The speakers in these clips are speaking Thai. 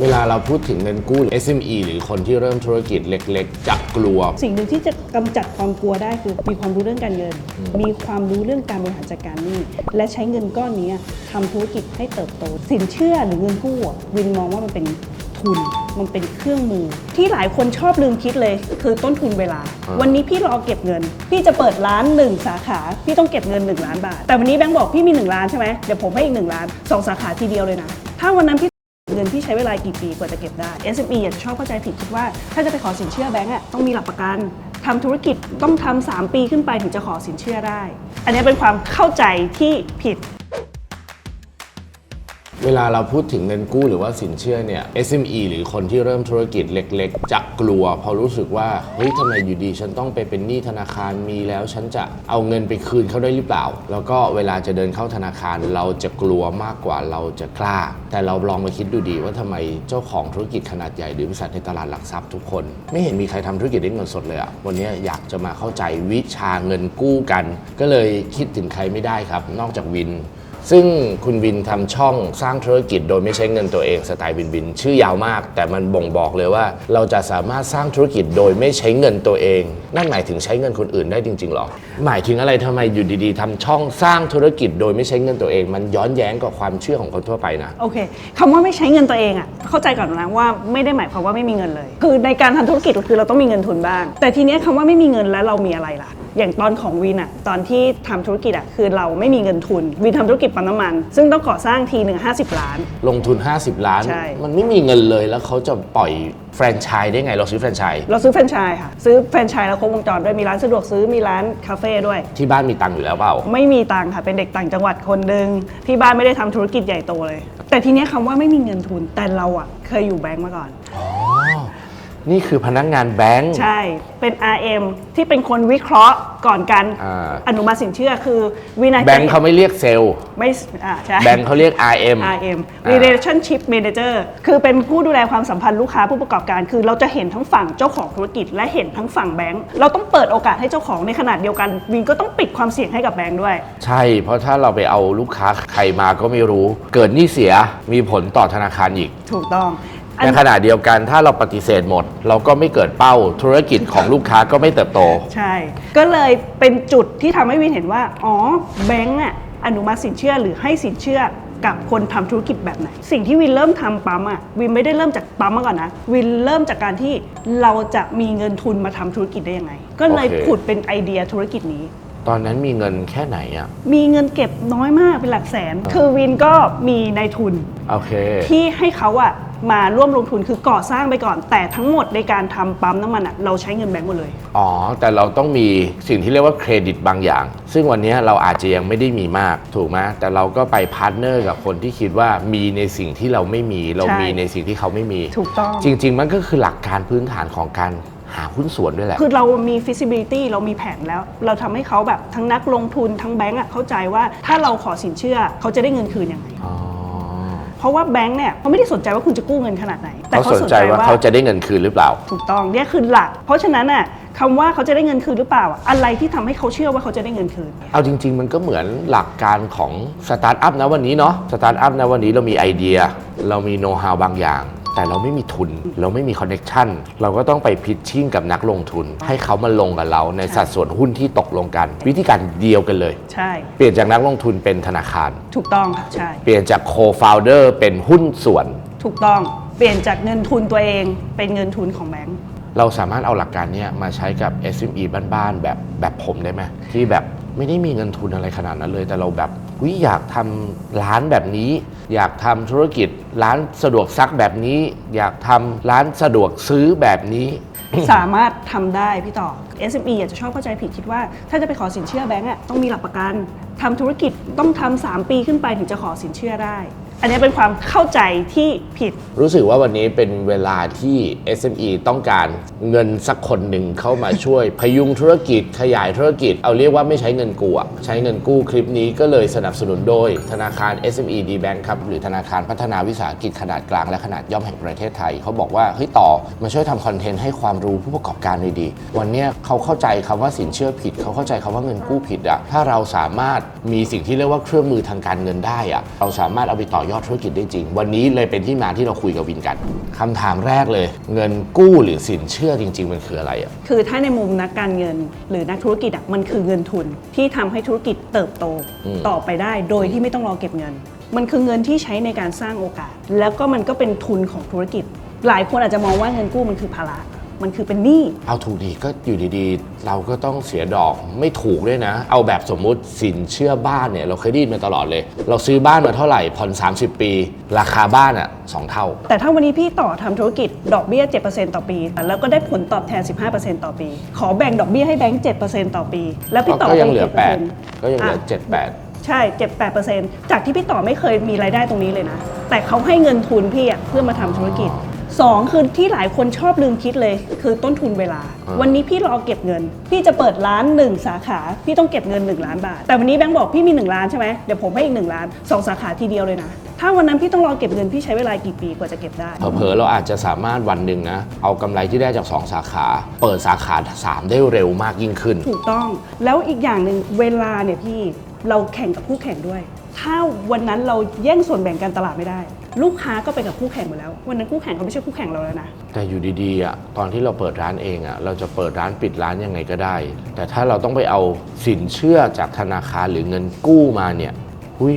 เวลาเราพูดถึงเงินกู้ SME หรือคนที่เริ่มธุรกิจเล็กๆ จะกลัว สิ่งหนึ่งที่จะกำจัดความกลัวได้คือมีความรู้เรื่องการเงิน มีความรู้เรื่องการบริหารจัดการหนี้และใช้เงินก้อนนี้ทำธุรกิจให้เติบโต สินเชื่อหรือเงินกู้อะวินมองว่ามันเป็นทุนมันเป็นเครื่องมือ ที่หลายคนชอบลืมคิดเลย คือต้นทุนเวลา อ่า วันนี้พี่รอเก็บเงิน พี่จะเปิดร้านหนึ่งสาขา พี่ต้องเก็บเงิน 1 ล้านบาท แต่วันนี้แบงค์บอกพี่มี 1 ล้านใช่ไหมเดี๋ยวผมให้อีก 1 ล้านสองสาขาทีเดียวเลยนะ ถ้าวันนั้นพี่ เงินที่ใช้เวลากี่ปีกว่าจะเก็บได้ SME อย่าชอบเข้าใจผิดคิดว่า ถ้าจะไปขอสินเชื่อแบงก์อะต้องมีหลักประกันทำธุรกิจต้องทำสามปีขึ้นไปถึงจะขอสินเชื่อได้ อันนี้เป็นความเข้าใจที่ผิด เวลาเราพูดถึงเงินกู้หรือว่าสินเชื่อเนี่ย SME หรือคนที่เริ่มธุรกิจเล็กๆ จะกลัวเพราะรู้สึกว่าเฮ้ยทำไมอยู่ดีฉันต้องไปเป็นหนี้ธนาคารมีแล้ว ฉันจะเอาเงินไปคืนเขาได้หรือเปล่า แล้วก็เวลาจะเดินเข้าธนาคารเราจะกลัวมากกว่าเราจะกล้า แต่เราลองมาคิดดูดีว่าทำไมเจ้าของธุรกิจขนาดใหญ่หรือบริษัทในตลาดหลักทรัพย์ทุกคน ไม่เห็นมีใครทำธุรกิจด้วยเงินสดเลยอะวันนี้อยากจะมาเข้าใจวิชาเงินกู้กัน ก็เลยคิดถึงใครไม่ได้ครับ นอกจากวิน ซึ่งคุณวินทำช่องสร้างธุรกิจโดยไม่ใช้เงินตัวเองสไตล์วินวิน ชื่อยาวมาก แต่มันบ่งบอกเลยว่า เราจะสามารถสร้างธุรกิจโดยไม่ใช้เงินตัวเอง นั่นหมายถึงใช้เงินคนอื่นได้จริงๆหรอ หมายถึงอะไรทำไมอยู่ดีๆทำช่องสร้างธุรกิจโดยไม่ใช้เงินตัวเอง มันย้อนแย้งกับความเชื่อของคนทั่วไปนะ โอเคคำว่าไม่ใช้เงินตัวเองอะเข้าใจก่อนนะว่าไม่ได้หมายความว่าไม่มีเงินเลย คือในการทำธุรกิจคือเราต้องมีเงินทุนบ้าง แต่ทีเนี้ยคำว่าไม่มีเงินแล้วเรามีอะไรล่ะ อย่างตอนของวินอะตอนที่ทำธุรกิจอะคือเราไม่มีเงินทุน วินทำธุรกิจปั๊มน้ำมัน ซึ่งต้องก่อสร้างทีหนึ่งห้าสิบล้าน ลงทุน 50 ล้าน ใช่ มันไม่มีเงินเลยแล้วเขาจะปล่อยแฟรนไชส์ได้ไงเราซื้อแฟรนไชส์เราซื้อแฟรนไชส์ค่ะ ซื้อแฟรนไชส์แล้วครบวงจรด้วยมีร้านสะดวกซื้อมีร้านคาเฟ่ด้วย ที่บ้านมีตังค์อยู่แล้วเปล่า ไม่มีตังค์ค่ะ เป็นเด็กต่างจังหวัดคนหนึ่งที่บ้านไม่ได้ทำธุรกิจใหญ่โตเลย แต่ทีเนี้ยคำว่าไม่มีเงินทุนแต่เราอะเคยอยู่แบงก์มาก่อนอ๋อ นี่คือพนักงานแบงค์ใช่ เป็น RM ที่เป็นคนวิเคราะห์ก่อนการอ่า อนุมัติสินเชื่อคือวินัยแบงค์เขาไม่เรียกเซลล์ ไม่อ่าใช่ แบงค์เขาเรียก RM RM อ่า relationship manager คือเป็นผู้ดูแลความสัมพันธ์ลูกค้าผู้ประกอบการ คือเราจะเห็นทั้งฝั่งเจ้าของธุรกิจ และเห็นทั้งฝั่งแบงค์เราต้องเปิดโอกาสให้เจ้าของในขนาดเดียวกันวินก็ต้องปิดความเสี่ยงให้กับแบงค์ด้วย ใช่ เพราะถ้าเราไปเอาลูกค้าใครมาก็ไม่รู้ เกิดหนี้เสียมีผลต่อธนาคารอีก ถูกต้องอัน ในขณะเดียวกันถ้าเราปฏิเสธหมด เราก็ไม่เกิดเป้าธุรกิจของลูกค้าก็ไม่เติบโต ใช่ ก็เลยเป็นจุดที่ทำให้วินเห็นว่า อ๋อ แบงก์อะอนุมัติสินเชื่อหรือให้สินเชื่อกับคนทำธุรกิจแบบไหน สิ่งที่วินเริ่มทำปั๊มอะวินไม่ได้เริ่มจากปั๊มมาก่อนนะ วินเริ่มจากการที่เราจะมีเงินทุนมาทำธุรกิจได้ยังไง ก็เลยโอเค ผุดเป็นไอเดียธุรกิจนี้ ตอนนั้นมีเงินแค่ไหนอะ มีเงินเก็บน้อยมากเป็นหลักแสน คือวินก็มีนายทุนโอเค ที่ให้เขาอะ มาร่วมลงทุนคือก่อสร้างไปก่อน แต่ทั้งหมดในการทำปั๊มน้ำมันอะเราใช้เงินแบงก์หมดเลย อ๋อ แต่เราต้องมีสิ่งที่เรียกว่าเครดิตบางอย่าง ซึ่งวันนี้เราอาจจะยังไม่ได้มีมากถูกไหมแต่เราก็ไปพาร์ทเนอร์กับคนที่คิดว่ามีในสิ่งที่เราไม่มี เราใช่ มีในสิ่งที่เขาไม่มี ถูกต้อง จริง ๆ มันก็คือหลักการพื้นฐานของการหาหุ้นส่วนด้วยแหละ คือเรามี feasibility เรามีแผนแล้ว เราทำให้เขาแบบทั้งนักลงทุนทั้งแบงก์อะเข้าใจว่าถ้าเราขอสินเชื่อเขาจะได้เงินคืนยังไง อ๋อ เพราะว่าแบงก์เนี่ยเขาไม่ได้สนใจว่าคุณจะกู้เงินขนาดไหน แต่เขาเขาสนใจว่าเขาจะได้เงินคืนหรือเปล่า ถูกต้องเนี่ยคือหลัก เพราะฉะนั้นน่ะคำว่าเขาจะได้เงินคืนหรือเปล่า อะอะไรที่ทำให้เขาเชื่อว่าเขาจะได้เงินคืน เอาจริง ๆ มันก็เหมือนหลักการของสตาร์ทอัพนะวันนี้เนาะสตาร์ทอัพนะวันนี้เรามีไอเดีย เรามีโน้ตฮาวบางอย่าง แต่เราไม่มีทุน เราไม่มีคอนเน็ชันเราก็ต้องไปพิชชิ่งกับนักลงทุน ให้เขามาลงกับเราในสัดส่วนหุ้นที่ตกลงกัน วิธีการเดียวกันเลย ใช่ เปลี่ยนจากนักลงทุนเป็นธนาคาร ถูกต้องค่ะใช่ เปลี่ยนจากโคฟาวเดอร์เป็นหุ้นส่วน ถูกต้องเปลี่ยนจากเงินทุนตัวเองเป็นเงินทุนของแบงก์เราสามารถเอาหลักการเนี้ยมาใช้กับ SME บ้านๆแบบแบบผมได้ไหมที่แบบไม่ได้มีเงินทุนอะไรขนาดนั้นเลย แต่เราแบบ วิอยากทำร้านแบบนี้ อยากทำธุรกิจ ร้านสะดวกซักแบบนี้ อยากทำร้านสะดวกซื้อแบบนี้ สามารถทำได้พี่ต่อ SME อาจจะชอบเข้าใจผิดคิดว่า ถ้าจะไปขอสินเชื่อแบงก์อะต้องมีหลักประกันทำธุรกิจต้องทำสามปีขึ้นไปถึงจะขอสินเชื่อได้ อันนี้เป็นความเข้าใจที่ผิด รู้สึกว่าวันนี้เป็นเวลาที่ SME ต้องการเงินสักคนหนึ่งเข้ามาช่วย พยุงธุรกิจขยายธุรกิจ เอาเรียกว่าไม่ใช้เงินกู้ใช้เงินกู้คลิปนี้ก็เลยสนับสนุนโดย ธนาคาร SME D Bank ครับ หรือธนาคารพัฒนาวิสาหกิจขนาดกลางและขนาดย่อมแห่งประเทศไทย เขาบอกว่าเฮ้ยต่อมาช่วยทำคอนเทนต์ให้ความรู้ผู้ประกอบการหน่อยดี วันนี้เขาเข้าใจคำว่าสินเชื่อผิด เขาเข้าใจคำว่าเงินกู้ผิดอะถ้าเราสามารถมีสิ่งที่เรียกว่าเครื่องมือทางการเงินได้อะเราสามารถเอาไปต่อยอยอดธุรกิจได้จริง วันนี้เลยเป็นที่มาที่เราคุยกับวินกันคำถามแรกเลย เงินกู้หรือสินเชื่อจริง ๆ มันคืออะไรอะคือถ้าในมุมนักการเงินหรือนักธุรกิจอะมันคือเงินทุนที่ทำให้ธุรกิจเติบโตอืมต่อไปได้โดยที่ไม่ต้องรอเก็บเงิน มันคือเงินที่ใช้ในการสร้างโอกาส แล้วก็มันก็เป็นทุนของธุรกิจ หลายคนอาจจะมองว่าเงินกู้มันคือภาระ มันคือเป็นหนี้ เอาถูกดีก็อยู่ดีๆ เราก็ต้องเสียดอกไม่ถูกด้วยนะ เอาแบบสมมุติสินเชื่อบ้านเนี่ย เราเคยได้ยินมาตลอดเลย เราซื้อบ้านมาเท่าไหร่ผ่อน30 ปี ราคาบ้านอะสองเท่า แต่ถ้าวันนี้พี่ต่อทำธุรกิจดอกเบี้ย 7%ต่อปี แล้วก็ได้ผลตอบแทน 15%ต่อปี ขอแบ่งดอกเบี้ยให้แบงค์7%ต่อปี แล้วพี่ต่อก็ยังเหลือไป8ก็ยังเหลืออะ7 8ใช่7-8%จากที่พี่ต่อไม่เคยมีรายได้ตรงนี้เลยนะ แต่เขาให้เงินทุนพี่อะเพื่อมาทำธุรกิจ 2คือที่หลายคนชอบลืมคิดเลย คือต้นทุนเวลาอ่าวันนี้พี่รอเก็บเงิน พี่จะเปิดร้าน1สาขา พี่ต้องเก็บเงิน 1 ล้านบาท แต่วันนี้แบงค์บอกพี่มี 1 ล้านใช่ไหมเดี๋ยวผมให้อีก 1 ล้าน 2 สาขาทีเดียวเลยนะ ถ้าวันนั้นพี่ต้องรอเก็บเงิน พี่ใช้เวลากี่ปีกว่าจะเก็บได้เผลอๆเราอาจจะสามารถวันหนึ่งนะ เอากำไรที่ได้จาก 2 สาขา เปิดสาขา 3 ได้เร็วมากยิ่งขึ้น ถูกต้อง แล้วอีกอย่างหนึ่งเวลาเนี่ยพี่เราแข่งกับคู่แข่งด้วย ถ้าวันนั้นเราแย่งส่วนแบ่งการตลาดไม่ได้ ลูกค้าก็ไปกับคู่แข่งหมดแล้ว วันนั้นคู่แข่งเขาไม่ใช่คู่แข่งเราแล้วนะ แต่อยู่ดีๆอะตอนที่เราเปิดร้านเองอะเราจะเปิดร้านปิดร้านยังไงก็ได้ แต่ถ้าเราต้องไปเอาสินเชื่อจากธนาคารหรือเงินกู้มาเนี่ย หุย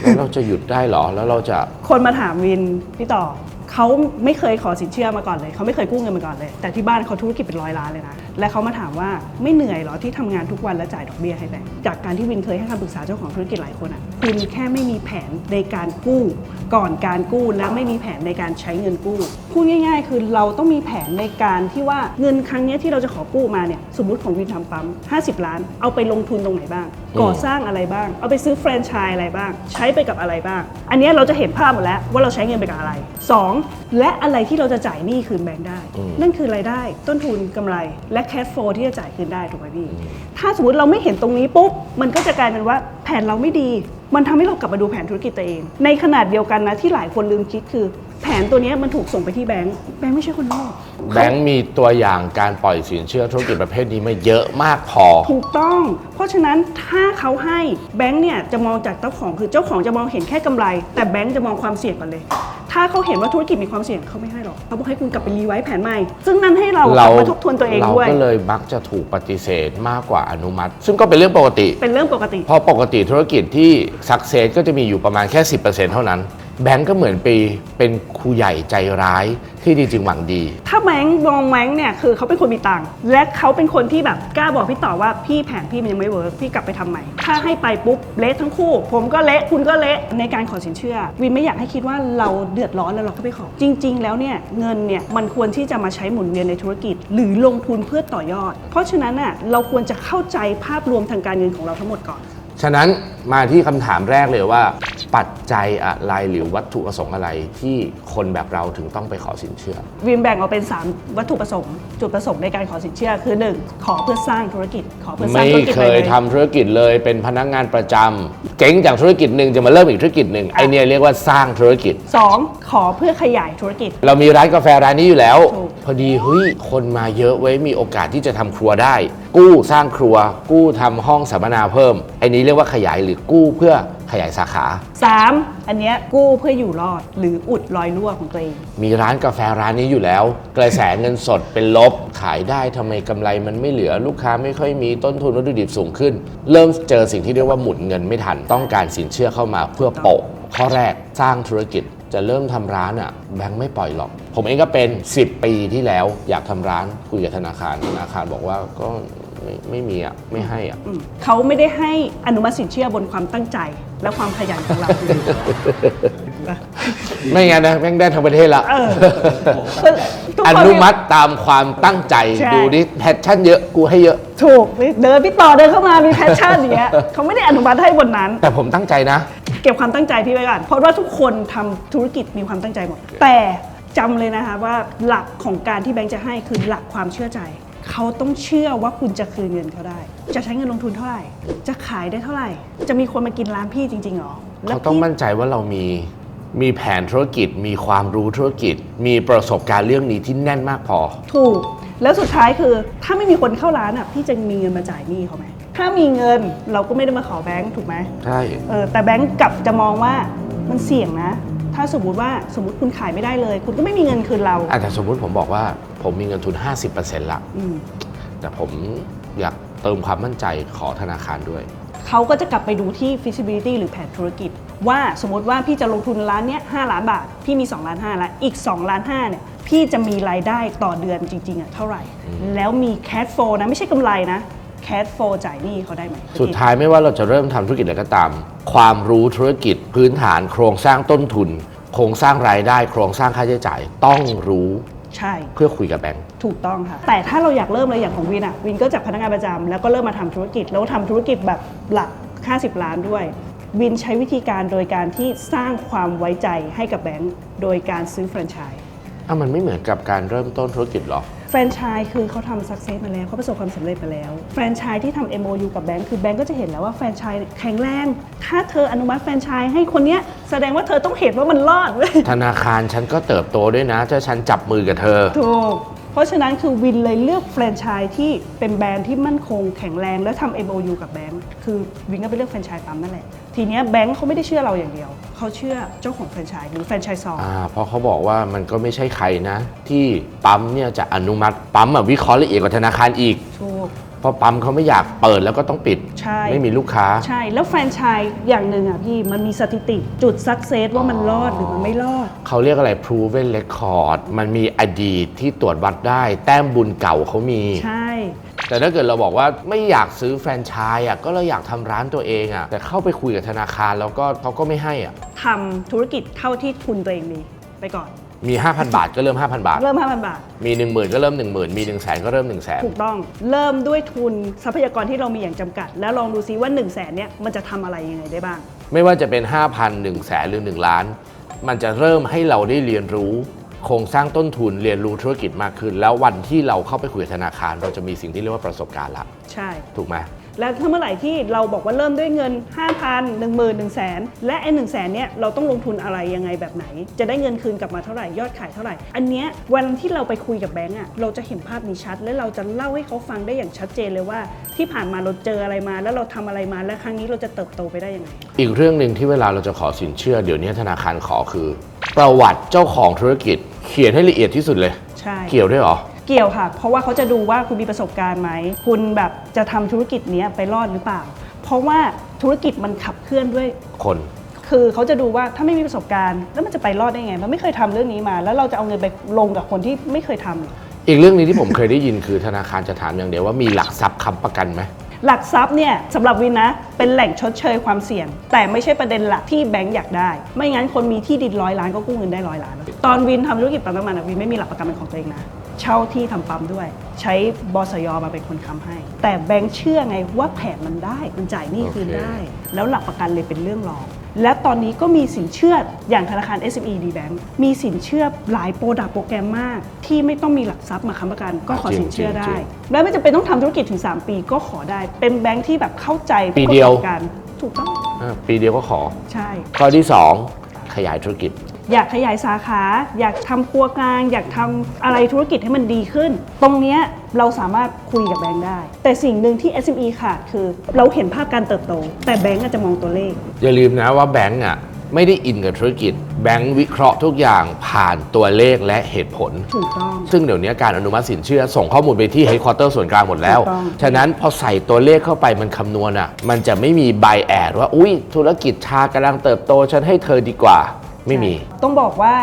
แล้วเราจะหยุดได้เหรอ แล้วเราจะคนมาถามวินพี่ต่อ เขาไม่เคยขอสินเชื่อมาก่อนเลย เขาไม่เคยกู้เงินมาก่อนเลย แต่ที่บ้านเขาธุรกิจเป็นร้อยล้านเลยนะ และเขามาถามว่าไม่เหนื่อยเหรอที่ทำงานทุกวันและจ่ายดอกเบี้ยให้แบงก์จากการที่วินเคยให้คำปรึกษาเจ้าของธุรกิจหลายคนอะคุณแค่ไม่มีแผนในการกู้ก่อนการกู้และไม่มีแผนในการใช้เงินกู้พูดง่าย ๆ คือเราต้องมีแผนในการที่ว่าเงินครั้งเนี้ยที่เราจะขอกู้มาเนี่ยสมมติของวินทำปั๊ม50 ล้าน เอาไปลงทุนตรงไหนบ้างอืมก่อสร้างอะไรบ้าง เอาไปซื้อแฟรนไชส์อะไรบ้าง ใช้ไปกับอะไรบ้าง อันเนี้ยเราจะเห็นภาพหมดแล้วว่าเราใช้เงินไปกับอะไร 2. และอะไรที่เราจะจ่ายหนี้คืนแบงค์ได้อืมนั่นคือรายได้ต้นทุนกำไร และแค h โฟที่จะจ่ายคืนได้ถูกไหมพี่ถ้าสมมติเราไม่เห็นตรงนี้ปุ๊บมันก็จะกลายเป็นว่าแผนเราไม่ดี มันทำให้เรากลับมาดูแผนธุรกิจตัวเอง ในขนาดเดียวกันนะที่หลายคนลืมคิดคือแผนตัวเนี้ยมันถูกส่งไปที่แบงค์แบงค์ไม่ใช่คนโง่แบงค์มีตัวอย่างการปล่อยสินเชื่อธุรกิจประเภทนี้มาเยอะมากพอ ถูกต้อง เพราะฉะนั้นถ้าเขาให้แบงค์เนี่ยจะมองจากเจ้าของคือเจ้าของจะมองเห็นแค่กำไร แต่แบงค์จะมองความเสี่ยงก่อนเลย ถ้าเขาเห็นว่าธุรกิจมีความเสี่ยงเขาไม่ให้หรอกเขาบอกให้คุณกลับไปรีไวซ์แผนใหม่ ซึ่งนั่นให้เรากลับมาทบทวนตัวเองเราด้วยก็เลยมักจะถูกปฏิเสธมากกว่าอนุมัติ ซึ่งก็เป็นเรื่องปกติ เป็นเรื่องปกติ เพราะปกติธุรกิจที่สักเซสก็จะมีอยู่ประมาณแค่ 10%เท่านั้น แบงก์ก็เหมือนปีเป็นครูใหญ่ใจร้ายที่จริงๆหวังดี ถ้าแบงค์มองแบงค์เนี่ยคือเขาเป็นคนมีตังค์และเขาเป็นคนที่แบบกล้าบอกพี่ต่อว่าพี่แผนพี่มันยังไม่เวิร์กพี่กลับไปทำใหม่ ถ้าให้ไปปุ๊บเละทั้งคู่ ผมก็เละคุณก็เละในการขอสินเชื่อ วินไม่อยากให้คิดว่าเราเดือดร้อนแล้วเราก็ไปขอ จริง ๆ แล้วเนี่ยเงินเนี่ยมันควรที่จะมาใช้หมุนเวียนในธุรกิจ หรือลงทุนเพื่อต่อยอด เพราะฉะนั้นน่ะเราควรจะเข้าใจภาพรวมทางการเงินของเราทั้งหมดก่อน ฉะนั้นมาที่คำถามแรกเลยว่า ปัจจัยอะไรหรือวัตถุประสงค์อะไรที่คนแบบเราถึงต้องไปขอสินเชื่อ วินแบ่งออกเป็น 3 วัตถุประสงค์ จุดประสงค์ในการขอสินเชื่อคือ 1 ขอเพื่อสร้างธุรกิจ ขอเพื่อสร้างไม่ธุรกิจเคใหยม่ๆทำธุรกิจเลยเป็นพนักงานประจำเจ๊งจากธุรกิจหนึ่งจะมาเริ่มอีกธุรกิจหนึ่งไอเนี่ยเรียกว่าสร้างธุรกิจ สองขอเพื่อขยายธุรกิจ เรามีร้านกาแฟร้านนี้อยู่แล้ว ถูก พอดีเฮ้ยคนมาเยอะไว้ยมีโอกาสที่จะทำครัวได้กู้สร้างครัว กู้ทำห้องสัมมนาเพิ่มไอ้นี้เรียกว่าขยายหรือกู้เพื่อขยายสาขา 3 อันเนี้ยกู้เพื่ออยู่รอด หรืออุดรอยรั่วของตัวเอง มีร้านกาแฟร้านนี้อยู่แล้ว กระแสเงินสดเป็นลบ ขายได้ทำไมกำไรมันไม่เหลือลูกค้าไม่ค่อยมีต้นทุนวัตถุดิบสูงขึ้น เริ่มเจอสิ่งที่เรียกว่าหมุนเงินไม่ทันต้องการสินเชื่อเข้ามาเพื่อโปะข้อแรกสร้างธุรกิจ จะเริ่มทำร้านอะแบงค์ไม่ปล่อยหรอก ผมเองก็เป็น 10 ปีที่แล้วอยากทำร้านคุยกับธนาคารธนาคารบอกว่าก็ไม่ไม่มีอะไม่ให้อะอืมเขาไม่ได้ให้อนุมัติสินเชื่อบนความตั้งใจ และความขยันของเราไม่งั้นนะแม่งได้ทั้งประเทศละเออคือทุกอคนนุมัติตามความตั้งใจใช่ดูดิแพชชั่นเยอะกูให้เยอะ ถูกเดินพี่ต่อเดินเข้ามามีแพชชั่นอย่างเงี้ยเขาไม่ได้อนุมัติให้บนนั้น แต่ผมตั้งใจนะ เก็บความตั้งใจพี่ไว้ก่อน เพราะว่าทุกคนทำธุรกิจมีความตั้งใจหมด แต่จำเลยนะคะว่าหลักของการที่แบงค์จะให้คือหลักความเชื่อใจ เขาต้องเชื่อว่าคุณจะคืนเงินเขาได้ จะใช้เงินลงทุนเท่าไหร่ จะขายได้เท่าไหร่ จะมีคนมากินร้านพี่จริงๆหรอแล้วเขาต้องพี่มั่นใจว่าเรามีมีแผนธุรกิจ มีความรู้ธุรกิจ มีประสบการณ์เรื่องนี้ที่แน่นมากพอ ถูก แล้วสุดท้ายคือ ถ้าไม่มีคนเข้าร้านอะพี่จะมีเงินมาจ่ายหนี้เขาไหม ถ้ามีเงินเราก็ไม่ได้มาขอแบงค์ถูกไหมใช่ เออแต่แบงก์กลับจะมองว่ามันเสี่ยงนะ ถ้าสมมุติว่าสมมติคุณขายไม่ได้เลย คุณก็ไม่มีเงินคืนเราอะแต่สมมุติผมบอกว่าผมมีเงินทุน 50%ละอืมแต่ผมอยากเติมความมั่นใจขอธนาคารด้วย เขาก็จะกลับไปดูที่ feasibility หรือแผนธุรกิจ ว่าสมมติว่าพี่จะลงทุนล้านเนี้ย5ล้านบาท พี่มี2ล้าน5แล้วอีก2ล้าน5เนี่ยพี่จะมีรายได้ต่อเดือนจริงๆอะเท่าไหร่ แล้วมี cash flow นะไม่ใช่กำไรนะ cash flow จ่ายหนี้เขาได้ไหมสุดท้ายไม่ว่าเราจะเริ่มทำธุรกิจอะไรก็ตาม ความรู้ธุรกิจพื้นฐานโครงสร้างต้นทุน โครงสร้างรายได้ โครงสร้างค่าใช้จ่าย ต้องรู้ใช่ เพื่อคุยกับแบงก์ถูกต้องค่ะ แต่ถ้าเราอยากเริ่มเลยอย่างของวินอะวินก็จากพนักงานประจำแล้วก็เริ่มมาทำธุรกิจ แล้วทำธุรกิจแบบหลัก 50 ล้านด้วย วินใช้วิธีการโดยการที่สร้างความไว้ใจให้กับแบงก์โดยการซื้อแฟรนไชส์ อะมันไม่เหมือนกับการเริ่มต้นธุรกิจหรอ แฟรนไชส์คือเขาทำสักเซสมาแล้วเขาประสบความสำเร็จมาแล้ว แฟรนไชส์ที่ทำ MOU กับแบงก์คือแบงก์ก็จะเห็นแล้วว่าแฟรนไชส์แข็งแรง ถ้าเธออนุมัติแฟรนไชส์ให้คนเนี้ยแสดงว่าเธอต้องเห็นว่ามันรอดเว้ยธนาคารฉันก็เติบโตด้วยนะถ้าฉันจับมือกับเธอ ถูก เพราะฉะนั้นคือวินเลยเลือกแฟรนไชส์ที่เป็นแบรนด์ที่มั่นคงแข็งแรงและทำ MOU กับแบงก์คือวินก็ไปเลือกแฟรนไชส์ปั๊มนั่นแหละทีเนี้ยแบงก์เขาไม่ได้เชื่อเราอย่างเดียว เขาเชื่อเจ้าของแฟรนไชส์หรือแฟรนไชส์ซอง อ่าเพราะเขาบอกว่ามันก็ไม่ใช่ใครนะ ที่ปั๊มเนี่ยจะอนุมัติปั๊มอะวิเคราะห์ละเอียดกว่าธนาคารอีก ถูก เพราะปั๊มเขาไม่อยากเปิดแล้วก็ต้องปิด ใช่ ไม่มีลูกค้า ใช่ แล้วแฟรนไชส์อย่างหนึ่งอะพี่ มันมีสถิติจุดสักเซสว่ามันรอดหรือมันไม่รอด เขาเรียกอะไร proven record มันมีอดีตที่ตรวจวัดได้ แต้มบุญเก่าเขามี ใช่ แต่ถ้าเกิดเราบอกว่าไม่อยากซื้อแฟรนไชส์อะก็เราอยากทำร้านตัวเองอะแต่เข้าไปคุยกับธนาคารแล้วก็เขาก็ไม่ให้อะทำธุรกิจเท่าที่ทุนตัวเองมีไปก่อนมี 5,000 บาทก็เริ่ม 5,000 บาท เริ่ม 5,000 บาท มี 1 0,000 ก็เริ่ม 1 0,000 มี 1 0 0 0 0แสนก็เริ่ม 1 0 0 0 0แสนถูกต้อง เริ่มด้วยทุนทรัพยากรที่เรามีอย่างจำกัด แล้วลองดูซิว่า 1 0 0 0 0แสนเนี่ยมันจะทำอะไรยังไงได้บ้าง ไม่ว่าจะเป็น 5,000 1 0 0 0 0แสนหรือ 1 ล้าน มันจะเริ่มให้เราได้เรียนรู้ โครงสร้างต้นทุนเรียนรู้ธุรกิจมากขึ้น แล้ววันที่เราเข้าไปคุยกับธนาคาร เราจะมีสิ่งที่เรียกว่าประสบการณ์ละใช่ ถูกไหม แล้วถ้าเมื่อไหร่ที่เราบอกว่าเริ่มด้วยเงิน 5,000 1 0 0 0 0 1 0 0 0 0แสนและไอ้หนึ่งแสนเนี่ยเราต้องลงทุนอะไรยังไงแบบไหน จะได้เงินคืนกลับมาเท่าไหร่ยอดขายเท่าไหร่ อันเนี้ยวันที่เราไปคุยกับแบงก์อะเราจะเห็นภาพนี้ชัด และเราจะเล่าให้เขาฟังได้อย่างชัดเจนเลยว่า ที่ผ่านมาเราเจออะไรมา แล้วเราทำอะไรมาและครั้งนี้เราจะเติบโตไปได้ยังไง อีกเรื่องหนึ่งที่เวลาเราจะขอสินเชื่อเดี๋ยวนี้ธนาคารขอคือ ประวัติเจ้าของธุรกิจเขียนให้ละเอียดที่สุดเลย ใช่ เกี่ยวด้วยเหรอ เกี่ยวค่ะ เพราะว่าเขาจะดูว่าคุณมีประสบการณ์ไหม คุณแบบจะทำธุรกิจเนี้ยไปรอดหรือเปล่า เพราะว่าธุรกิจมันขับเคลื่อนด้วย คน คือเขาจะดูว่าถ้าไม่มีประสบการณ์ แล้วมันจะไปรอดได้ไง มันไม่เคยทำเรื่องนี้มา แล้วเราจะเอาเงินไปลงกับคนที่ไม่เคยทำเหรออีกเรื่องหนึงที่ผมเคยได้ยินคือธนาคารจะถามอย่างเดียวว่ามีหลักทรัพย์ค้ำประกันไหม หลักทรัพย์เนี่ยสำหรับวินนะ เป็นแหล่งชดเชยความเสี่ยง แต่ไม่ใช่ประเด็นหลักที่แบงก์อยากได้ ไม่งั้นคนมีที่ดินร้อยล้านก็กู้เงินได้ร้อยล้าน ตอนวินทำธุรกิจปั๊มน้ำมันอะวินไม่มีหลักประกันเป็นของตัวเองนะ เช่าที่ทำปั๊มด้วย ใช้บสยมาเป็นคนค้ำให้ แต่แบงก์เชื่อไงว่าแผนมันได้มันจ่ายหนี้คืนโอเคได้ แล้วหลักประกันเลยเป็นเรื่องรอง และตอนนี้ก็มีสินเชื่ออย่างธนาคาร SME D Bank มีสินเชื่อหลายโปรดักต์โปรแกรมมาก ที่ไม่ต้องมีหลักทรัพย์มาค้ำประกัน ก็ขอสินเชื่อได้ และไม่จำเป็นต้องทำธุรกิจถึง 3 ปีก็ขอได้ เป็นแบงค์ที่แบบเข้าใจปีเดียวผู้ประกอบการถูกต้องอ่าปีเดียวก็ขอใช่ข้อที่ 2 ขยายธุรกิจ อยากขยายสาขา อยากทำครัวกลาง อยากทำอะไรธุรกิจให้มันดีขึ้น ตรงเนี้ยเราสามารถคุยกับแบงค์ได้ แต่สิ่งหนึ่งที่ SME ขาดคือ เราเห็นภาพการเติบโต แต่แบงค์อาจจะมองตัวเลข อย่าลืมนะว่าแบงก์อะไม่ได้อินกับธุรกิจ แบงก์วิเคราะห์ทุกอย่างผ่านตัวเลขและเหตุผล ถูกต้อง ซึ่งเดี๋ยวนี้การอนุมัติสินเชื่อส่งข้อมูลไปที่เฮดค q u เตอร์ส่วนกลางหมดแล้ว ถูกต้อง ฉะนั้นพอใส่ตัวเลขเข้าไปมันคำนวณอะ มันจะไม่มีไบแอดว่า อุ้ยธุรกิจชากำลังเติบโต ฉันให้เธอดีกว่า ไม่มี ต้องบอกว่า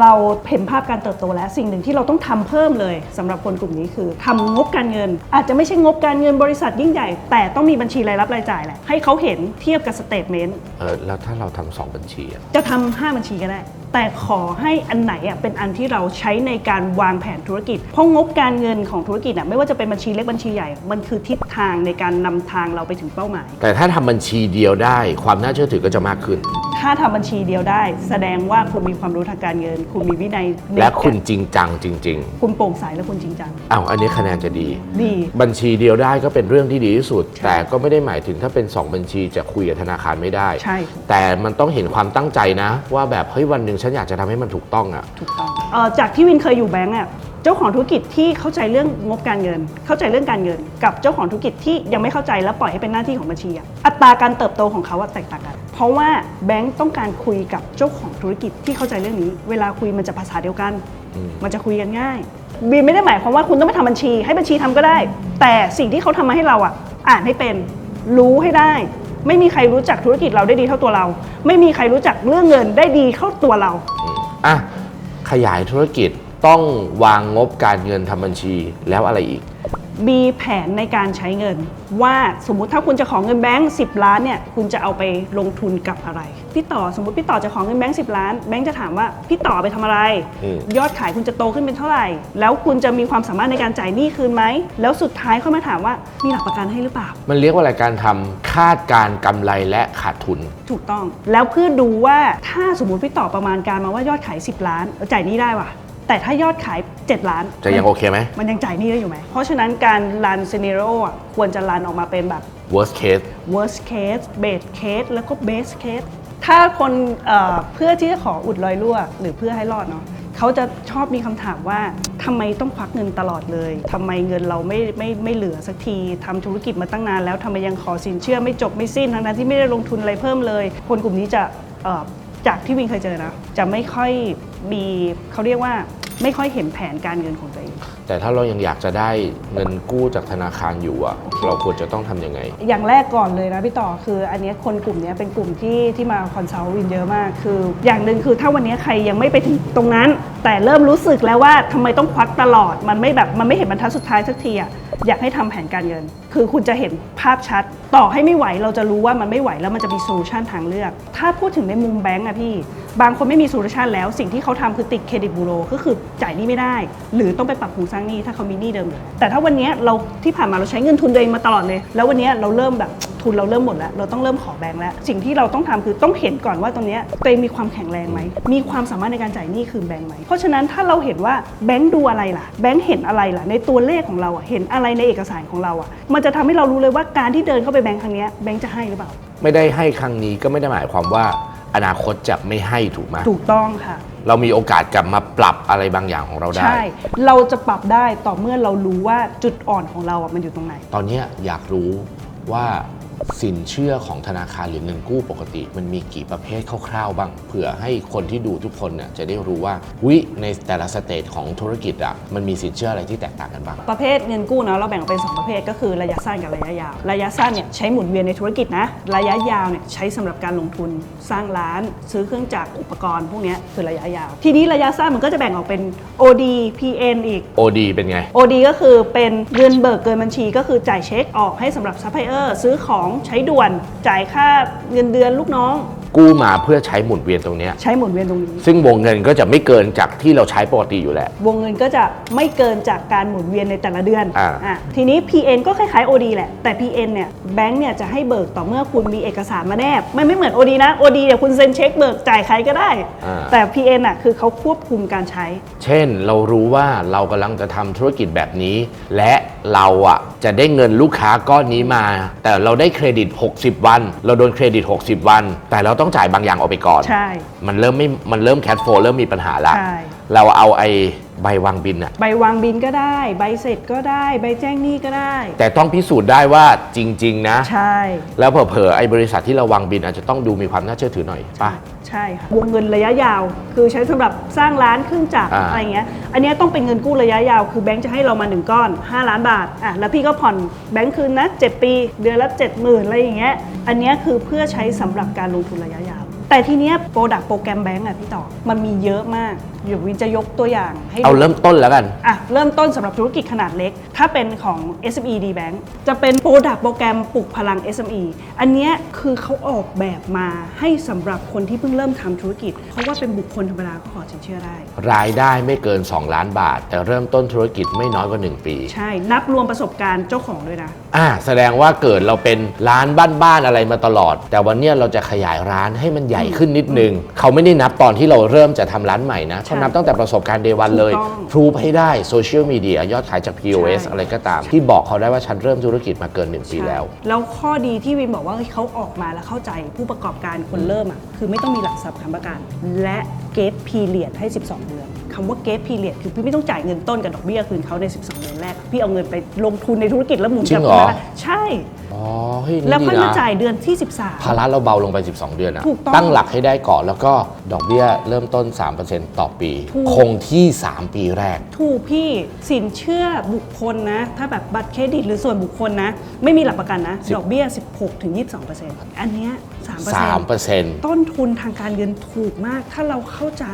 เราเห็นภาพการเติบโตแล้วสิ่งหนึ่งที่เราต้องทำเพิ่มเลยสำหรับคนกลุ่มนี้คือทำงบการเงิน อาจจะไม่ใช่งบการเงินบริษัทยิ่งใหญ่ แต่ต้องมีบัญชีรายรับรายจ่ายแหละให้เขาเห็นเทียบกับสเตทเมนต์เออแล้วถ้าเราทำสองบัญชีอะจะทำห้าบัญชีก็ได้ แต่ขอให้อันไหนอะเป็นอันที่เราใช้ในการวางแผนธุรกิจ เพราะงบการเงินของธุรกิจอะไม่ว่าจะเป็นบัญชีเล็กบัญชีใหญ่ มันคือทิศทางในการนำทางเราไปถึงเป้าหมาย แต่ถ้าทำบัญชีเดียวได้ ความน่าเชื่อถือก็จะมากขึ้น ถ้าทำบัญชีเดียวได้ แสดงว่าคุณมีความรู้ทางการเงิน คุณมีวินัยในและคุณจริงจังจริง คุณโปร่งใสและคุณจริงจังๆ อ้าว อันนี้คะแนนจะดี ดี บัญชีเดียวได้ก็เป็นเรื่องที่ดีที่สุด แต่ก็ไม่ได้หมายถึงถ้าเป็น 2 บัญชีจะคุยกับธนาคารไม่ได้ ใช่ แต่มันต้องเห็นความตั้งใจนะ ว่าแบบเฮ้ยวันหนึ่งฉันอยากจะทำให้มันถูกต้องอะถูกต้องเอ่อจากที่วินเคยอยู่แบงก์อะเจ้าของธุรกิจที่เข้าใจเรื่องงบการเงิน เข้าใจเรื่องการเงิน กับเจ้าของธุรกิจที่ยังไม่เข้าใจและปล่อยให้เป็นหน้าที่ของบัญชีอะอัตราการเติบโตของเขาอะแตกต่างกัน เพราะว่าแบงค์ต้องการคุยกับเจ้าของธุรกิจที่เข้าใจเรื่องนี้ เวลาคุยมันจะภาษาเดียวกันอืมมันจะคุยกันง่ายบีมไม่ได้หมายความว่าคุณต้องไปทำบัญชี ให้บัญชีทำก็ได้ แต่สิ่งที่เขาทำมาให้เราอะ อ่านให้เป็น รู้ให้ได้ ไม่มีใครรู้จักธุรกิจเราได้ดีเท่าตัวเรา ไม่มีใครรู้จักเรื่องเงินได้ดีเท่าตัวเราอะขยายธุรกิจต้องวางงบการเงินทำบัญชีแล้วอะไรอีก มีแผนในการใช้เงิน ว่าสมมุติถ้าคุณจะขอเงินแบงค์สิล้านเนี่ยคุณจะเอาไปลงทุนกับอะไร พี่ต่อสมมติพี่ต่อจะขอเงินแบงค์สิล้านแบงค์จะถามว่าพี่ต่อเอาไปทำอะไร อืม ยอดขายคุณจะโตขึ้นเป็นเท่าไหร่ แล้วคุณจะมีความสามารถในการจ่ายหนี้คืนไหม แล้วสุดท้ายเขามาถามว่ามีหลักประกันให้หรือเปล่า มันเรียกว่าอะไรการทำคาดการณ์กำไรและขาดทุน ถูกต้อง แล้วเพื่อดูว่าถ้าสมมติพี่ต่อประมาณการมาว่ายอดขาย 10 ล้านเออจ่ายหนี้ได้ว่ะ แต่ถ้ายอดขาย 7 ล้านจะยังโอเคไหม มันยังจ่ายหนี้ได้อยู่ไหม เพราะฉะนั้นการรันซีเนโรอะควรจะรันออกมาเป็นแบบ worst case worst case base case แล้วก็ best case ถ้าคนเอ่อเพื่อที่จะขออุดรอยรั่ว หรือเพื่อให้รอดเนาะเขาจะชอบมีคำถามว่าทำไมต้องควักเงินตลอดเลยทำไมเงินเราไม่ไม่ไม่เหลือสักทีทำธุรกิจมาตั้งนานแล้วทำไมยังขอสินเชื่อไม่จบไม่สิ้นทั้งนั้นที่ไม่ได้ลงทุนอะไรเพิ่มเลย คนกลุ่มนี้จะเอ่อ จากที่วินเคยเจอนะ จะไม่ค่อยมีเขาเรียกว่าไม่ค่อยเห็นแผนการเงินของตัวเอง แต่ถ้าเรายังอยากจะได้เงินกู้จากธนาคารอยู่อะเราควรจะต้องทำยังไง อย่างแรกก่อนเลยนะพี่ต่อคืออันเนี้ยคนกลุ่มเนี้ยเป็นกลุ่มที่ที่มาคอนซัลท์วินเยอะมาก คืออย่างหนึ่งคือถ้าวันเนี้ยใครยังไม่ไปถึงตรงนั้น แต่เริ่มรู้สึกแล้วว่าทำไมต้องควักตลอด มันไม่แบบมันไม่เห็นบรรทัดสุดท้ายสักทีอะอยากให้ทำแผนการเงิน คือคุณจะเห็นภาพชัด ต่อให้ไม่ไหวเราจะรู้ว่ามันไม่ไหวแล้วมันจะมีโซลูชันทางเลือก ถ้าพูดถึงในมุมแบงก์อะพี่ บางคนไม่มีโซลูชันแล้วสิ่งที่เขาทำคือติดเครดิตบูโรก็คือจ่ายหนี้ไม่ได้ หรือต้องไปปรับโครงสร้างหนี้ถ้าเขามีหนี้เดิมอยู่แต่ถ้าวันนี้เราที่ผ่านมาเราใช้เงินทุนตัวเองมาตลอดเลย แล้ววันนี้เราเริ่มแบบทุนเราเริ่มหมดแล้ว เราต้องเริ่มขอแบงค์แล้ว สิ่งที่เราต้องทำคือต้องเห็นก่อนว่าตรงนี้ตัวเองมีความแข็งแรงไหมมีความสามารถในการจ่ายหนี้คืนแบงค์ไหมเพราะฉะนั้นถ้าเราเห็นว่าแบงค์ดูอะไรล่ะแบงค์เห็นอะไรล่ะในตัวเลขของเราเห็นอะไรในเอกสารของเราอะมันจะทำให้เรารู้เลยว่าการที่เดินเข้าไปแบงค์ครั้งนี้แบงค์จะให้หรือเปล่า ไม่ได้ให้ครั้งนี้ก็ไม่ได้หมายความว่า อนาคตจะไม่ให้ถูกไหมถูกต้องค่ะ เรามีโอกาสกลับมาปรับอะไรบางอย่างของเราได้ ใช่ เราจะปรับได้ต่อเมื่อเรารู้ว่าจุดอ่อนของเราอะมันอยู่ตรงไหน ตอนเนี้ยอยากรู้ว่า สินเชื่อของธนาคารหรือเงินกู้ปกติ มันมีกี่ประเภทคร่าวๆบ้าง เผื่อให้คนที่ดูทุกคนเนี่ยจะได้รู้ว่าวิในแต่ละสเตจของธุรกิจอะมันมีสินเชื่ออะไรที่แตกต่างกันบ้าง ประเภทเงินกู้นะเราแบ่งออกเป็นสองประเภทก็คือระยะสั้นกับระยะยาว ระยะสั้นเนี่ยใช้หมุนเวียนในธุรกิจนะ ระยะยาวเนี่ยใช้สำหรับการลงทุนสร้างร้าน ซื้อเครื่องจักรอุปกรณ์พวกเนี้ยคือระยะยาว ทีนี้ระยะสั้นมันก็จะแบ่งออกเป็น OD PN อีก OD เป็นไง OD ก็คือเป็นเงินเบิกเกินบัญชี ก็คือจ่ายเช็คออกให้สำหรับซัพพลายเออร์ซื้อของใช้ด่วนจ่ายค่าเงินเดือนลูกน้อง กู้มาเพื่อใช้หมุนเวียนตรงเนี้ยใช้หมุนเวียนตรงนี้ ซึ่งวงเงินก็จะไม่เกินจากที่เราใช้ปกติอยู่แหละวงเงินก็จะไม่เกินจากการหมุนเวียนในแต่ละเดือนอ่าอะทีนี้ PN ก็คล้ายๆ OD แหละ แต่ PN เนี่ยแบงก์เนี่ยจะให้เบิกต่อเมื่อคุณมีเอกสารมาแนบไม่ไม่เหมือน OD นะ OD เดี๋ยวคุณเซ็นเช็คเบิกจ่ายใครก็ได้ อ่า แต่ PN อะคือเขาควบคุมการใช้ เช่นเรารู้ว่าเรากำลังจะทำธุรกิจแบบนี้ และเราอะจะได้เงินลูกค้าก้อนนี้มา แต่เราได้เครดิต 60 วัน เราโดนเครดิต 60 วัน แต่เราต้องจ่ายบางอย่างออกไปก่อน ใช่ มันเริ่มไม่มันเริ่มแคทโฟเริ่มมีปัญหาละใช่ เราเอาไอ้ ใบวางบินอะใบวางบินก็ได้ ใบเสร็จก็ได้ ใบแจ้งหนี้ก็ได้ แต่ต้องพิสูจน์ได้ว่าจริง ๆ นะ ใช่แล้วเผลอๆไอ้บริษัทที่เราวางบินอาจจะต้องดูมีความน่าเชื่อถือหน่อยป่ะ ใช่ค่ะวงเงินระยะยาว คือใช้สำหรับสร้างร้านเครื่องจักรอ่า อะไรเงี้ย อันเนี้ยต้องเป็นเงินกู้ระยะยาว คือแบงค์จะให้เรามาหนึ่งก้อน 5 ล้านบาทอะแล้วพี่ก็ผ่อนแบงค์คืนนะ7ปี เดือนละ 70,000อะไรอย่างเงี้ย อันเนี้ยคือเพื่อใช้สำหรับการลงทุนระยะยาว แต่ทีเนี้ยโปรดักโปรแกรมแบงก์อะพี่ต่อ มันมีเยอะมากเดี๋ยววินจะยกตัวอย่างให้ดูเอาเริ่มต้นแล้วกัน อะเริ่มต้นสำหรับธุรกิจขนาดเล็ก ถ้าเป็นของ SME D Bank จะเป็นโปรดักโปรแกรมปลุกพลัง SME อันเนี้ยคือเขาออกแบบมาให้สำหรับคนที่เพิ่งเริ่มทำธุรกิจ เพราะว่าเป็นบุคคลธรรมดาก็ขอสินเชื่อได้ รายได้ไม่เกิน 2 ล้านบาท แต่เริ่มต้นธุรกิจไม่น้อยกว่า 1 ปี ใช่ นับรวมประสบการณ์เจ้าของด้วยนะ อ่า แสดงว่าเกิดเราเป็นร้านบ้านๆอะไรมาตลอด แต่วันเนี้ยเราจะขยายร้านให้มันใหญ่ขึ้นนิดนึง เขาไม่ได้นับตอนที่เราเริ่มจะทำร้านใหม่นะเขานับตั้งแต่ประสบการณ์เดวันเลยถูกต้องพรูฟให้ได้โซเชียลมีเดียยอดขายจาก POS ใช่อะไรก็ตาม ที่บอกเขาได้ว่าฉันเริ่มธุรกิจมาเกิน 1 ปีแล้วใช่แล้วข้อดีที่วินบอกว่าเฮ้ยเขาออกมาแล้วเข้าใจผู้ประกอบการคนเริ่มอะคือไม่ต้องมีหลักทรัพย์ค้ำประกัน และเกตพีเรียดให้ 12 เดือนคำว่าเกตพีเรียดคือพี่ไม่ต้องจ่ายเงินต้นกับดอกเบี้ยคืนเขาใน 12 เดือนแรก พี่เอาเงินไปลงทุนในธุรกิจแล้วหมุนจริกลังบเหรอมาใช่อ๋อเฮ้ยนี่แล้วดีค่อยมานะจ่ายเดือนที่ภาระเราเบาลงไป 12 เดือนอะถูกต้องตั้งหลักให้ได้ก่อน แล้วก็ดอกเบี้ยเริ่มต้น 3%ต่อปี ถูก คงที่ 3 ปีแรก13ถูกพี่สินเชื่อบุคคลนะ ถ้าแบบบัตรเครดิตหรือส่วนบุคคลนะ ไม่มีหลักประกันนะ สิบ ดอกเบี้ย 16ถึง22 อันเนี้ย3% 3%ต้นทุนทางการเงินถูกมากถ้าเราเข้าใจ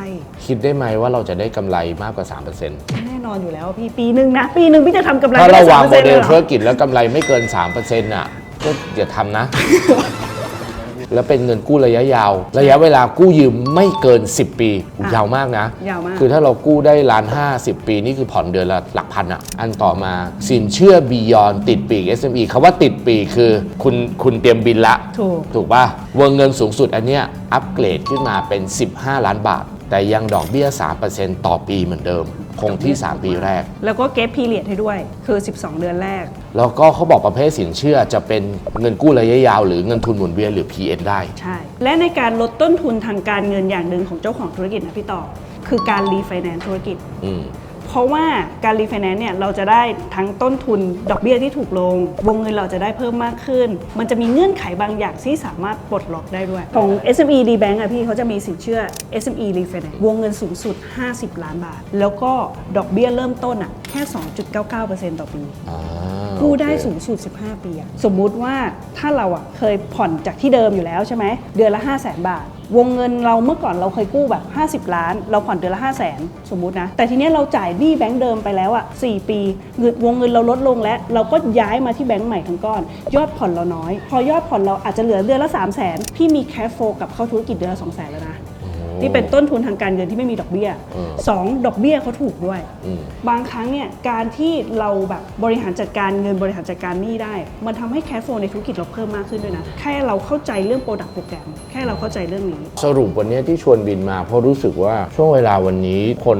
คิดได้ไหมว่าเราจะได้กำไรมากกว่า 3%แน่นอนอยู่แล้วพี่ปีหนึ่งนะ ปีหนึ่งพี่จะทำกำไรถ้าเราได้วาง3%โมเดลยหรอธุรกิจแล้วกำไรไม่เกิน 3%อะก็อย่าทำนะ แล้วเป็นเงินกู้ระยะยาว ระยะเวลากู้ยืมไม่เกิน 10 ปีอุ๊ยอะยาวมากนะ ยาวมาก คือถ้าเรากู้ได้ล้านห้าสิบปี นี่คือผ่อนเดือนละหลักพันอะ อันต่อมาสินเชื่อบียอนติดปีก SME คาว่าติดปีกคือคุณคุณเตรียมบินละ ถูก ถูกป่ะวงเงินสูงสุดอันเนี้ยอัปเกรดขึ้นมาเป็น 15 ล้านบาท แต่ยังดอกเบี้ย 3%ต่อปีเหมือนเดิม คงที่ 3 ปีแรก แล้วก็เก็บพีเรียดให้ด้วยคือ 12 เดือนแรก แล้วก็เขาบอกประเภทสินเชื่อจะเป็นเงินกู้ระยะยาว หรือเงินทุนหมุนเวียนหรือ PN ได้ ใช่ และในการลดต้นทุนทางการเงินอย่างหนึ่งของเจ้าของธุรกิจนะพี่ต่อ คือการรีไฟแนนซ์ธุรกิจ อืม เพราะว่าการรีไฟแนนซ์เนี่ยเราจะได้ทั้งต้นทุนดอกเบี้ยที่ถูกลง วงเงินเราจะได้เพิ่มมากขึ้น มันจะมีเงื่อนไขบางอย่างที่สามารถปลดล็อกได้ด้วย ของ SME D Bank อะพี่เขาจะมีสินเชื่อ SME Refinance วงเงินสูงสุด 50 ล้านบาท แล้วก็ดอกเบี้ยเริ่มต้นอะ ค่ 2.99%ต่อปี อ่ากู้ได้โอเคสูงสุด 15 ปีอะสมมุติว่าถ้าเราอะเคยผ่อนจากที่เดิมอยู่แล้วใช่ไหม เดือนละ 5 0 0 0 0 0บาท วงเงินเราเมื่อก่อนเราเคยกู้แบบ 50 ล้าน เราผ่อนเดือนละ 5 0 0 0 0 0สมมุตินะ แต่ทีเนี้ยเราจ่ายหนี้แบงก์เดิมไปแล้วอะ4 ปีเงินวงเงินเราลดลงแล้ว เราก็ย้ายมาที่แบงก์ใหม่ทั้งก้อน ยอดผ่อนเราน้อย พอยอดผ่อนเราอาจจะเหลือเดือนละ 3 0 0 0 0 0พี่มีแคชโฟกับเข้าธุรกิจเดือนละ 2 0 0 0 0 0แล้วนะ นี่เป็นต้นทุนทางการเงินที่ไม่มีดอกเบี้ยอืมสองดอกเบี้ยเขาถูกด้วยอืมบางครั้งเนี่ยการที่เราแบบบริหารจัดการเงินบริหารจัดการหนี้ได้ มันทำให้แคชโฟในธุรกิจเราเพิ่มมากขึ้นด้วยนะแค่เราเข้าใจเรื่องโปรดักต์โปรแกรมแค่เราเข้าใจเรื่องนี้ สรุปวันนี้ที่ชวนบินมาเพราะรู้สึกว่าช่วงเวลาวันนี้คน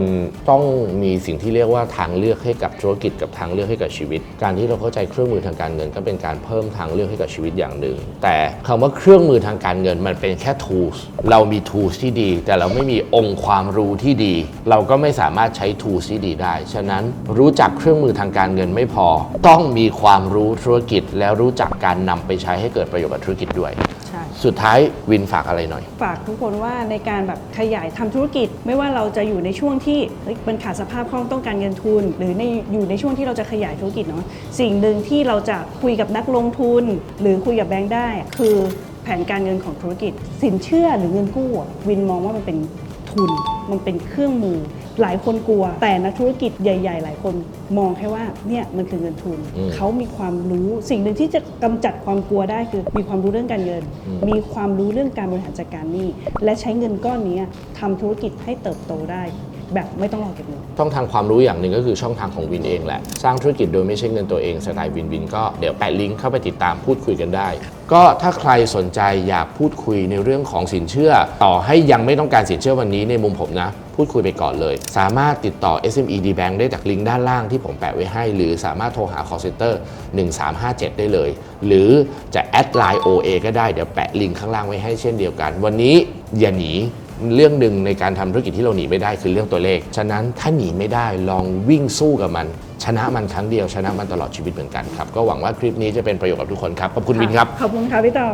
ต้องมีสิ่งที่เรียกว่าทางเลือกให้กับธุรกิจกับทางเลือกให้กับชีวิต การที่เราเข้าใจเครื่องมือทางการเงิน ก็เป็นการเพิ่มทางเลือกให้กับชีวิตอย่างหนึ่งแต่คำว่าเครื่องมือทางการเงินมันเป็นแค่ tools เรามี tools ที่ดีแต่เราไม่มีองค์ความรู้ที่ดี เราก็ไม่สามารถใช้ tools ที่ดีได้ ฉะนั้นรู้จักเครื่องมือทางการเงินไม่พอ ต้องมีความรู้ธุรกิจ แล้วรู้จักการนำไปใช้ให้เกิดประโยชน์กับธุรกิจด้วยใช่สุดท้ายวินฝากอะไรหน่อย ฝากทุกคนว่าในการแบบขยายทำธุรกิจ ไม่ว่าเราจะอยู่ในช่วงที่เฮ้ยมันขาดสภาพคล่องต้องการเงินทุน หรือในอยู่ในช่วงที่เราจะขยายธุรกิจเนาะสิ่งหนึ่งที่เราจะคุยกับนักลงทุน หรือคุยกับแบงค์ได้ คือ แผนการเงินของธุรกิจ สินเชื่อหรือเงินกู้อะวินมองว่ามันเป็นทุน มันเป็นเครื่องมือ หลายคนกลัว แต่นักธุรกิจใหญ่ ๆ หลายคนมองแค่ว่าเนี่ยมันคือเงินทุน อืมเขามีความรู้สิ่งหนึ่งที่จะกำจัดความกลัวได้คือ มีความรู้เรื่องการเงินมีความรู้เรื่องการบริหารจัดการหนี้และใช้เงินก้อนนี้ทำธุรกิจให้เติบโตได้ แบบไม่ต้องรอเก็บเงิน ช่องทางความรู้อย่างหนึ่งก็คือช่องทางของวินเองแหละ สร้างธุรกิจโดยไม่ใช่เงินตัวเองสไตล์วินวินก็เดี๋ยวแปะลิงก์เข้าไปติดตามพูดคุยกันได้ ก็ถ้าใครสนใจอยากพูดคุยในเรื่องของสินเชื่อ ต่อให้ยังไม่ต้องการสินเชื่อวันนี้ในมุมผมนะ พูดคุยไปก่อนเลย สามารถติดต่อ SME D Bank ได้จากลิงก์ด้านล่างที่ผมแปะไว้ให้ หรือสามารถโทรหา call center 1357 ได้เลย หรือจะแอดไลน์ OA ก็ได้เดี๋ยวแปะลิงก์ข้างล่างไว้ให้เช่นเดียวกัน วันนี้อย่าหนี เรื่องหนึ่งในการทำธุรกิจที่เราหนีไม่ได้คือเรื่องตัวเลข ฉะนั้นถ้าหนีไม่ได้ลองวิ่งสู้กับมัน ชนะมันครั้งเดียวชนะมันตลอดชีวิตเหมือนกันครับ ก็หวังว่าคลิปนี้จะเป็นประโยชน์กับทุกคนครับ ขอบคุณวินครับ ขอบคุณค่ะพี่ต่อ